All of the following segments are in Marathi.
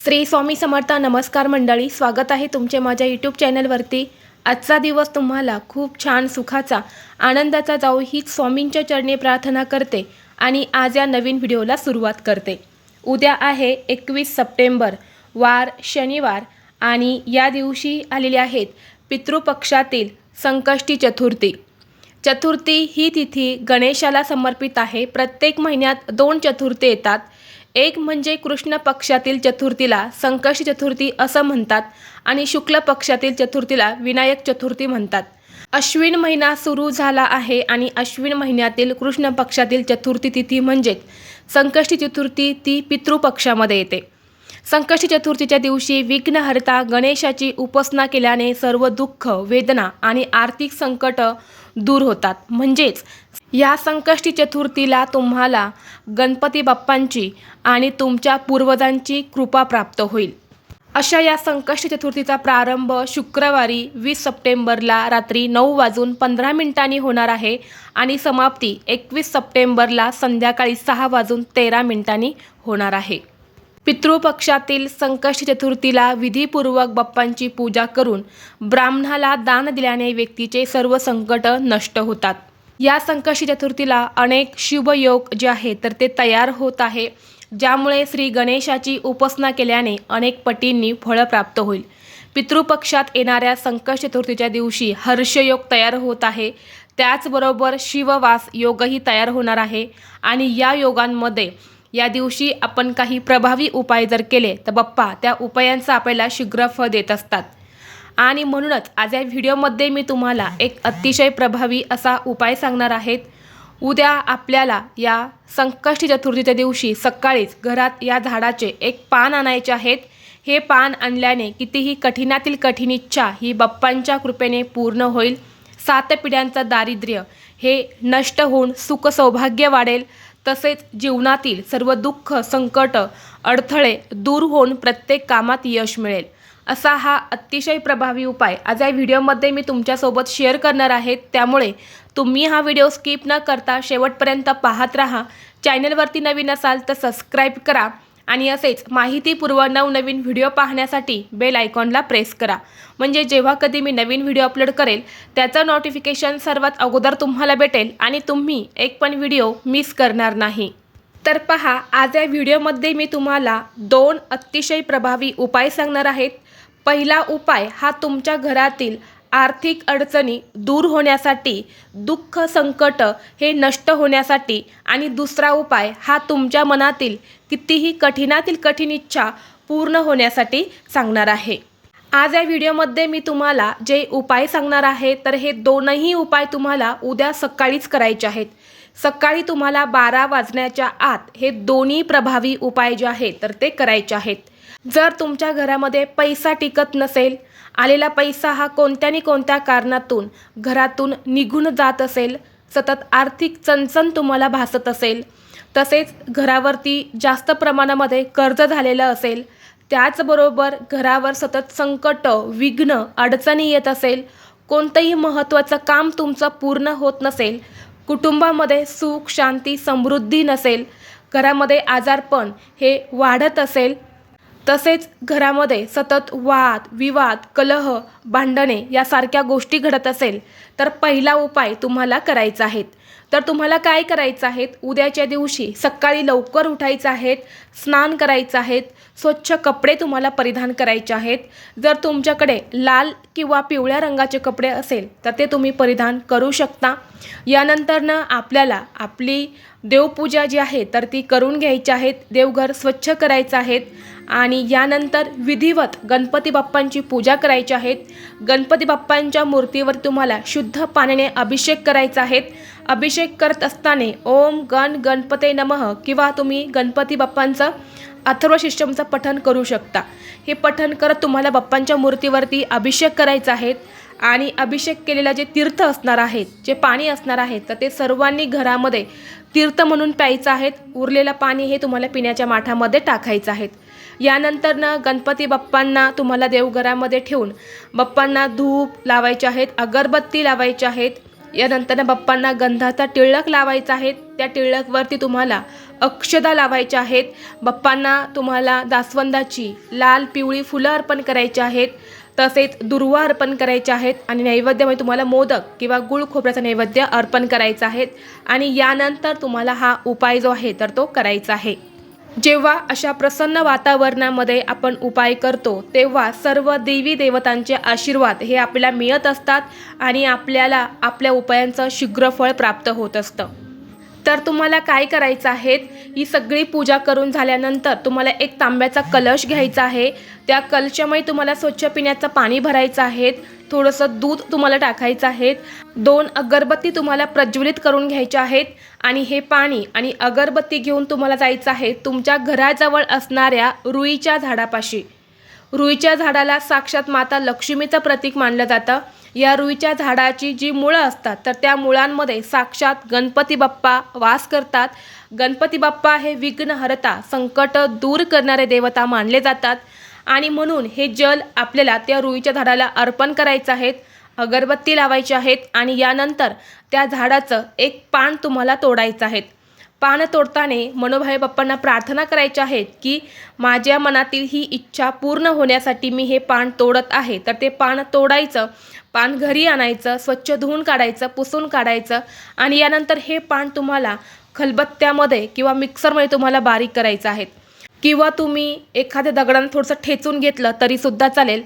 श्री स्वामी समर्थ नमस्कार मंडळी स्वागत आहे तुमचे माझ्या यूट्यूब चॅनलवरती. आजचा दिवस तुम्हाला खूप छान सुखाचा आनंदाचा जाऊ हीच स्वामींच्या चरणी प्रार्थना करते आणि आज या नवीन व्हिडिओला सुरुवात करते. उद्या आहे एकवीस सप्टेंबर वार शनिवार आणि या दिवशी आलेले आहेत पितृपक्षातील संकष्टी चतुर्थी. चतुर्थी ही तिथी गणेशाला समर्पित आहे. प्रत्येक महिन्यात दोन चतुर्थी येतात. एक म्हणजे कृष्ण पक्षातील चतुर्थीला संकष्टी चतुर्थी असं म्हणतात आणि शुक्ल पक्षातील चतुर्थीला विनायक चतुर्थी म्हणतात. अश्विन महिना सुरू झाला आहे आणि अश्विन महिन्यातील कृष्ण पक्षातील चतुर्थी तिथी म्हणजेच संकष्टी चतुर्थी ती पितृपक्षामध्ये येते. संकष्टी चतुर्थीच्या दिवशी विघ्नहर्ता गणेशाची उपासना केल्याने सर्व दुःख वेदना आणि आर्थिक संकट दूर होतात. म्हणजेच या संकष्टी चतुर्थीला तुम्हाला गणपती बाप्पांची आणि तुमच्या पूर्वजांची कृपा प्राप्त होईल. अशा या संकष्टी चतुर्थीचा प्रारंभ शुक्रवारी वीस सप्टेंबरला रात्री नऊ वाजून पंधरा मिनिटांनी होणार आहे आणि समाप्ती एकवीस सप्टेंबरला संध्याकाळी सहा वाजून तेरा मिनिटांनी होणार आहे. पितृपक्षातील संकष्टी चतुर्थीला विधीपूर्वक बाप्पांची पूजा करून ब्राह्मणाला दान दिल्याने व्यक्तीचे सर्व संकट नष्ट होतात. या संकष्टी चतुर्थीला अनेक शुभयोग जे आहे तर ते तयार होत आहे. ज्यामुळे श्री गणेशाची उपासना केल्याने अनेक पटींनी फळं प्राप्त होईल. पितृपक्षात येणाऱ्या संकष्ट चतुर्थीच्या दिवशी हर्षयोग तयार होत आहे. त्याचबरोबर शिववास योगही तयार होणार आहे. आणि या योगांमध्ये या दिवशी आपण काही प्रभावी उपाय जर केले तर बाप्पा त्या उपायांचा आपल्याला शीघ्र फळ देत असतात. आणि म्हणूनच आज या व्हिडिओमध्ये मी तुम्हाला एक अतिशय प्रभावी असा उपाय सांगणार आहेत. उद्या आपल्याला या संकष्टी चतुर्थीच्या दिवशी सकाळीच घरात या झाडाचे एक पान आणायचे आहेत. हे पान आणल्याने कितीही कठीणातील कठीण इच्छा ही बाप्पांच्या कृपेने पूर्ण होईल. सात पिढ्यांचं दारिद्र्य हे नष्ट होऊन सुख सौभाग्य वाढेल. तसेच जीवनातील सर्व दुःख संकट अडथळे दूर होऊन प्रत्येक कामात यश मिळेल. असा हा अतिशय प्रभावी उपाय. आज या व्हिडिओमध्ये मी तुमच्यासोबत शेअर करणार आहे. त्यामुळे तुम्ही हा व्हिडिओ स्किप न करता शेवटपर्यंत पाहत राहा. चॅनलवरती नवीन असाल तर सबस्क्राईब करा आणि असेच माहितीपूर्व नवनवीन व्हिडिओ पाहण्यासाठी बेल आयकॉनला प्रेस करा. म्हणजे जेव्हा कधी मी नवीन व्हिडिओ अपलोड करेल त्याचं नोटिफिकेशन सर्वात अगोदर तुम्हाला भेटेल आणि तुम्ही एक पण व्हिडिओ मिस करणार नाही. तर पहा आज या व्हिडिओमध्ये मी तुम्हाला दोन अतिशय प्रभावी उपाय सांगणार आहेत. पहिला उपाय हा तुमच्या घरातील आर्थिक अडचणी दूर होण्यासाठी दुःख संकट हे नष्ट होण्यासाठी. आणि दुसरा उपाय हा तुमच्या मनातील कितीही कठीणातील कठीण इच्छा पूर्ण होण्यासाठी सांगणार आहे. आज या व्हिडिओमध्ये मी तुम्हाला जे उपाय सांगणार आहे तर हे दोनही उपाय तुम्हाला उद्या सकाळीच करायचे आहेत. सकाळी तुम्हाला बारा वाजण्याच्या आत हे दोन्ही प्रभावी उपाय जे आहेत तर ते करायचे आहेत. जर तुमच्या घरामध्ये पैसा टिकत नसेल आलेला पैसा हा कोणत्या नि कोणत्या कारणातून घरातून निघून जात असेल सतत आर्थिक चणचण तुम्हाला भासत असेल तसेच घरावरती जास्त प्रमाणामध्ये कर्ज झालेलं असेल त्याचबरोबर घरावर सतत संकट विघ्न अडचणी येत असेल कोणतंही महत्त्वाचं काम तुमचं पूर्ण होत नसेल कुटुंबामध्ये सुख शांती समृद्धी नसेल घरामध्ये आजारपण हे वाढत असेल तसेच घरामध्ये सतत वाद विवाद कलह भांडणे यासारख्या गोष्टी घडत असेल तर पहिला उपाय तुम्हाला करायचा आहेत तर तुम्हाला काय करायचं आहेत? उद्याच्या दिवशी सकाळी लवकर उठायचं आहेत स्नान करायचं आहेत स्वच्छ कपडे तुम्हाला परिधान करायचे आहेत. जर तुमच्याकडे लाल किंवा पिवळ्या रंगाचे कपडे असेल तर ते तुम्ही परिधान करू शकता. यानंतरनं आपल्याला आपली देवपूजा जी आहे तर ती करून घ्यायची आहेत. देवघर स्वच्छ करायचं आहेत. आणि यानंतर विधिवत गणपती बाप्पांची पूजा करायची आहेत. गणपती बाप्पांच्या मूर्तीवर तुम्हाला शुद्ध पाण्याने अभिषेक करायचा आहेत. अभिषेक करत असताना ओम गण गणपते नमः किंवा तुम्ही गणपती बाप्पांचं अथर्व पठन पठण करू शकता. हे पठण करत तुम्हाला बाप्पांच्या मूर्तीवरती अभिषेक करायचा आहे आणि अभिषेक केलेला जे तीर्थ असणार आहेत जे पाणी असणार आहे तर ते सर्वांनी घरामध्ये तीर्थ म्हणून प्यायचं आहेत उरलेलं पाणी हे तुम्हाला पिण्याच्या माठामध्ये टाकायचं आहेत यानंतरनं गणपती बाप्पांना तुम्हाला देवघरामध्ये ठेवून बाप्पांना धूप लावायचे आहेत अगरबत्ती लावायचे आहेत. यानंतर बाप्पांना गंधाचा टिळक लावायचा आहे. त्या टिळकवरती तुम्हाला अक्षदा लावायच्या आहेत. बाप्पांना तुम्हाला जास्वंदाची लाल पिवळी फुलं अर्पण करायची आहेत. तसेच दुर्वा अर्पण करायचे आहेत आणि नैवेद्यामध्ये तुम्हाला मोदक किंवा गुळ खोबऱ्याचा नैवेद्य अर्पण करायचा आहे. आणि यानंतर तुम्हाला हा उपाय जो आहे तर तो करायचा आहे. जेव्हा अशा प्रसन्न वातावरणामध्ये आपण उपाय करतो तेव्हा सर्व देवी देवतांचे आशीर्वाद हे आपल्याला मिळत असतात आणि आपल्याला आपल्या उपायांचं शीघ्रफळ प्राप्त होत असतं. तर तुम्हाला काय करायचं आहे? ही सगळी पूजा करून झाल्यानंतर तुम्हाला एक तांब्याचा कलश घ्यायचा आहे. त्या कलशामध्ये तुम्हाला स्वच्छ पिण्याचं पाणी भरायचं आहे. थोडंसं दूध तुम्हाला टाकायचं आहे दोन अगरबत्ती तुम्हाला प्रज्वलित करून घ्यायच्या आहेत. आणि हे पाणी आणि अगरबत्ती घेऊन तुम्हाला जायचं आहे तुमच्या घराजवळ असणाऱ्या रुईच्या झाडापाशी. रुईच्या झाडाला साक्षात माता लक्ष्मीचं प्रतीक मानलं जातं. या रुईच्या झाडाची जी मुळं असतात तर त्या मुळांमध्ये साक्षात गणपती बाप्पा वास करतात. गणपती बाप्पा हे विघ्नहरता संकट दूर करणारे देवता मानले जातात. आणि म्हणून हे जल आपल्याला त्या रुईच्या झाडाला अर्पण करायचं आहेत अगरबत्ती लावायची आहेत आणि यानंतर त्या झाडाचं एक पान तुम्हाला तोडायचं आहेत. पान तोडताना मनोभाई बाप्पांना प्रार्थना करायच्या आहेत की माझ्या मनातील ही इच्छा पूर्ण होण्यासाठी मी हे पान तोडत आहे. तर ते पान तोडायचं पान घरी आणायचं स्वच्छ धुवून काढायचं पुसून काढायचं आणि यानंतर हे पान तुम्हाला खलबत्त्यामध्ये किंवा मिक्सरमध्ये तुम्हाला बारीक करायचं आहे किंवा तुम्ही एखाद्या दगडानं थोडंसं ठेचून घेतलं तरीसुद्धा चालेल.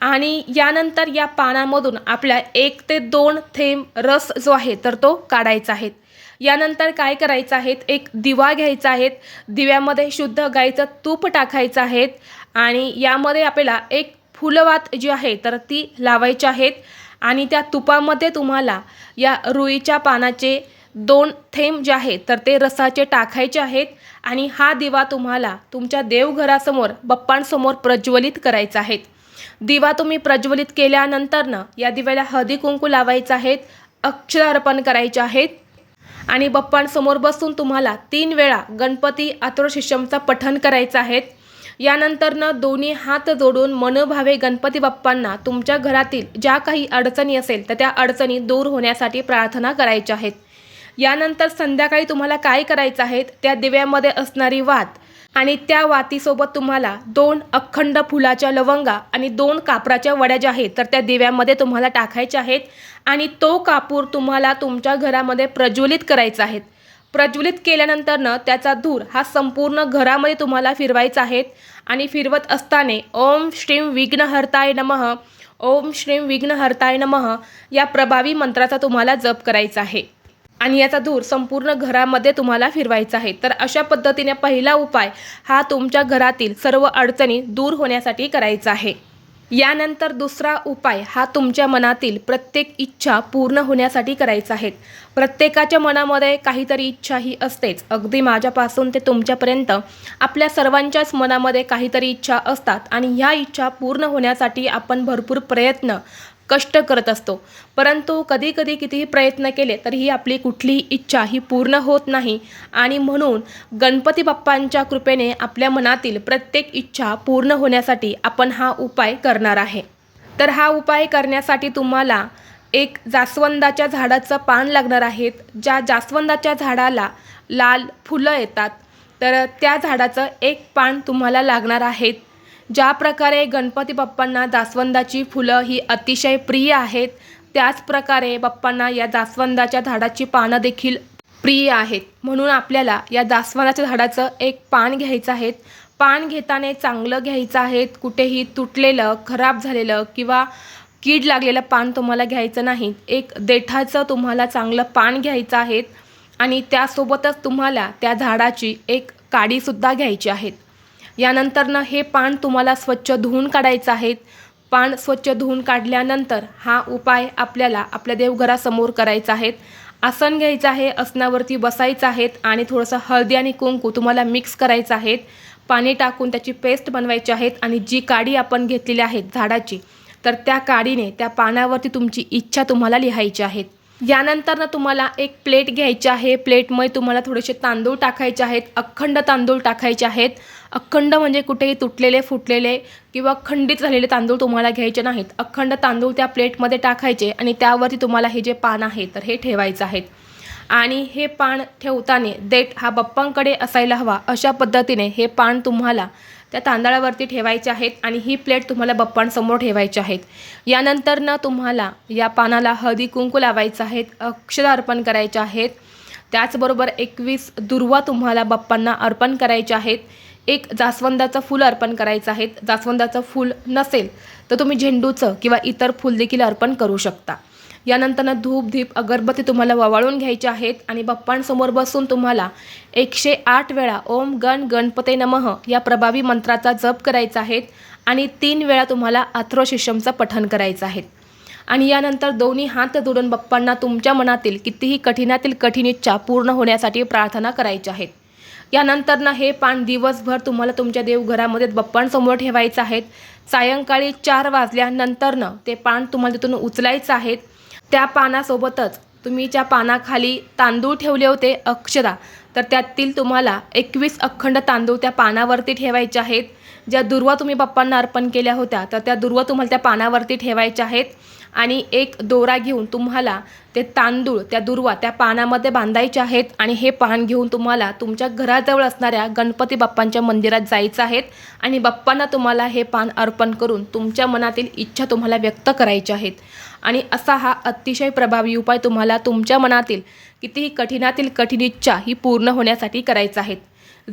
आणि यानंतर या पानामधून आपल्या एक ते दोन थेंब रस जो आहे तर तो काढायचा आहे. यानंतर काय करायचं आहेत एक दिवा घ्यायचा आहे. दिव्यामध्ये शुद्ध गाईचं तूप टाकायचं आहे. आणि यामध्ये आपल्याला एक फुलवात जी आहे तर ती लावायची आहेत आणि त्या तुपामध्ये तुम्हाला या रुईच्या पानाचे दोन थेंब जे आहेत तर ते रसाचे टाकायचे आहेत आणि हा दिवा तुम्हाला तुमच्या देवघरासमोर बप्पांसमोर प्रज्वलित करायचा आहे. दिवा तुम्ही प्रज्वलित केल्यानंतरनं या दिव्याला हळदी कुंकू लावायचं आहेत अक्षर अर्पण करायचे आहेत आणि बप्पांसमोर बसून तुम्हाला तीन वेळा गणपती आतुरशिष्यमचा पठण करायचं आहे. यानंतरनं दोन्ही हात जोडून मनोभावे गणपती बाप्पांना तुमच्या घरातील ज्या काही अडचणी असेल तर त्या अडचणी दूर होण्यासाठी प्रार्थना करायच्या आहेत. यानंतर संध्याकाळी तुम्हाला काय करायचं आहे? त्या दिव्यामध्ये असणारी वात. आणि त्या वातीसोबत तुम्हाला दोन अखंड फुलाच्या लवंगा आणि दोन कापराच्या वड्या ज्या आहेत तर त्या दिव्यामध्ये तुम्हाला टाकायच्या आहेत. आणि तो कापूर तुम्हाला तुमच्या घरामध्ये प्रज्वलित करायचा आहे. प्रज्वलित केल्यानंतरनं त्याचा धूर हा संपूर्ण घरामध्ये तुम्हाला फिरवायचा आहे. आणि फिरवत असताना ओम श्रीम विघ्नहर्ताय नमः ओम श्रीम विघ्नहर्ताय नमः या प्रभावी मंत्राचा तुम्हाला जप करायचा आहे. आणि याचा धूर संपूर्ण घरामध्ये तुम्हाला फिरवायचा आहे. तर अशा पद्धतीने पहिला उपाय हा तुमच्या घरातील सर्व अडचणी दूर होण्यासाठी करायचा आहे. यानंतर दुसरा उपाय हा तुमच्या मनातील प्रत्येक इच्छा पूर्ण होण्यासाठी करायचा आहे. प्रत्येकाच्या मनामध्ये काहीतरी इच्छा ही असतेच. अगदी माझ्यापासून ते तुमच्यापर्यंत आपल्या सर्वांच्याच मनामध्ये काहीतरी इच्छा असतात आणि ह्या इच्छा पूर्ण होण्यासाठी आपण भरपूर प्रयत्न कष्ट करत असतो. परंतु कधी कधी कितीही प्रयत्न केले तरीही आपली कुठलीही इच्छा ही पूर्ण होत नाही. आणि म्हणून गणपती बाप्पांच्या कृपेने आपल्या मनातील प्रत्येक इच्छा पूर्ण होण्यासाठी आपण हा उपाय करणार आहे. तर हा उपाय करण्यासाठी तुम्हाला एक जास्वंदाच्या झाडाचं पान लागणार आहेत. ज्या जास्वंदाच्या झाडाला लाल फुलं येतात तर त्या झाडाचं एक पान तुम्हाला लागणार आहेत. ज्या प्रकारे गणपती बाप्पांना जास्वंदाची फुलं ही अतिशय प्रिय आहेत त्याच प्रकारे बाप्पांना या जास्वंदाच्या झाडाची पानं देखील प्रिय आहेत. म्हणून आपल्याला या जास्वंदाच्या झाडाचं एक पान घ्यायचं आहे. पान घेताना चांगलं घ्यायचं आहे. कुठेही तुटलेलं खराब झालेलं किंवा कीड लागलेलं पान तुम्हाला घ्यायचं नाही. एक देठाचं तुम्हाला चांगलं पान घ्यायचं आहे आणि त्यासोबतच तुम्हाला त्या झाडाची एक काडीसुद्धा घ्यायची आहेत यानंतरनं हे पान तुम्हाला स्वच्छ धुवून काढायचं आहे. पान स्वच्छ धुवून काढल्यानंतर हा उपाय आपल्याला आपल्या देवघरासमोर करायचा आहे. आसन घ्यायचं आहे आसनावरती बसायचं आहेत आणि थोडंसं हळदी आणि कुंकू तुम्हाला मिक्स करायचं आहेत पाणी टाकून त्याची पेस्ट बनवायची आहेत आणि जी काडी आपण घेतलेली आहे झाडाची तर त्या काडीने त्या पानावरती तुमची इच्छा तुम्हाला लिहायची आहेत यानंतर ना तुम्हाला एक प्लेट घ्यायची आहे. प्लेटमध्ये तुम्हाला थोडेसे तांदूळ टाकायचे आहेत अखंड तांदूळ टाकायचे आहेत. अखंड म्हणजे कुठेही तुटलेले फुटलेले किंवा खंडित झालेले तांदूळ तुम्हाला घ्यायचे नाहीत. अखंड तांदूळ त्या प्लेटमध्ये टाकायचे आणि त्यावरती तुम्हाला हे जे पान आहे तर हे ठेवायचं आहे. आणि हे पान ठेवताना देठ हा बप्पांकडे असायला हवा. अशा पद्धतीने हे पान तुम्हाला त्या तांदळावरती ठेवायचे आहेत आणि ही प्लेट तुम्हाला बप्पांसमोर ठेवायची आहेत. यानंतर ना तुम्हाला या पानाला हळदी कुंकू लावायचं आहेत अक्षर अर्पण करायचे आहेत. त्याचबरोबर एकवीस दुर्वा तुम्हाला बप्पांना अर्पण करायचे आहेत. एक जास्वंदाचं फूल अर्पण करायचं आहे. जास्वंदाचं फूल नसेल तर तुम्ही झेंडूचं किंवा इतर फूल देखील अर्पण करू शकता. यानंतरनं धूप धीप अगरबत्ती तुम्हाला ववाळून घ्यायचे आहेत आणि बाप्पांसमोर बसून तुम्हाला एकशे आठ वेळा ओम गण गणपते नमः या प्रभावी मंत्राचा जप करायचा आहे आणि तीन वेळा तुम्हाला अथ्रोशिष्यमचं पठण करायचं आहे. आणि यानंतर दोन्ही हात जोडून बाप्पांना तुमच्या मनातील कितीही कठीणातील कठीण इच्छा पूर्ण होण्यासाठी प्रार्थना करायच्या आहेत यानंतर ना हे पान दिवसभर तुम्हाला तुमच्या देवघरामध्ये बप्पांसमोर ठेवायचं आहे सायंकाळी चार वाजल्यानंतरनं ते पान तुम्हाला तिथून उचलायचं आहे त्या पानासोबतच तुम्ही ज्या पानाखाली तांदूळ ठेवले होते अक्षरा तर त्यातील तुम्हाला एकवीस अखंड तांदूळ त्या पानावरती ठेवायचे आहेत. ज्या दुर्वा तुम्ही बाप्पांना अर्पण केल्या होत्या तर त्या दुर्वा तुम्हाला त्या पानावरती ठेवायच्या आहेत. आणि एक दोरा घेऊन तुम्हाला ते तांदूळ त्या दुर्वा त्या पानामध्ये बांधायचे आहेत. आणि हे पान घेऊन तुम्हाला तुमच्या घराजवळ असणाऱ्या गणपती बाप्पांच्या मंदिरात जायचं आहेत आणि बाप्पांना तुम्हाला हे पान अर्पण करून तुमच्या मनातील इच्छा तुम्हाला व्यक्त करायच्या आहेत. आणि असा हा अतिशय प्रभावी उपाय तुम्हाला तुमच्या मनातील कितीही कठीणातील कठीण इच्छा ही पूर्ण होण्यासाठी करायचा आहेत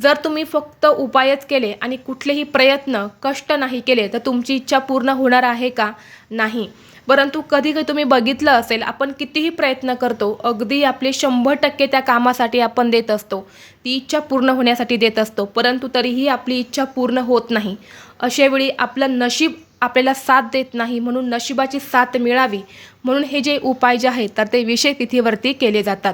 जर तुम्ही फक्त उपायच केले आणि कुठलेही प्रयत्न कष्ट नाही केले तर तुमची इच्छा पूर्ण होणार आहे का? नाही. परंतु कधी कधी तुम्ही बघितलं असेल आपण कितीही प्रयत्न करतो अगदी आपले शंभर टक्के त्या कामासाठी आपण देत असतो. ती इच्छा पूर्ण होण्यासाठी देत असतो परंतु तरीही आपली इच्छा पूर्ण होत नाही. अशावेळी आपलं नशीब आपल्याला साथ देत नाही म्हणून नशिबाची साथ मिळावी. म्हणून हे जे उपाय जे आहेत तर ते विषय तिथीवरती केले जातात.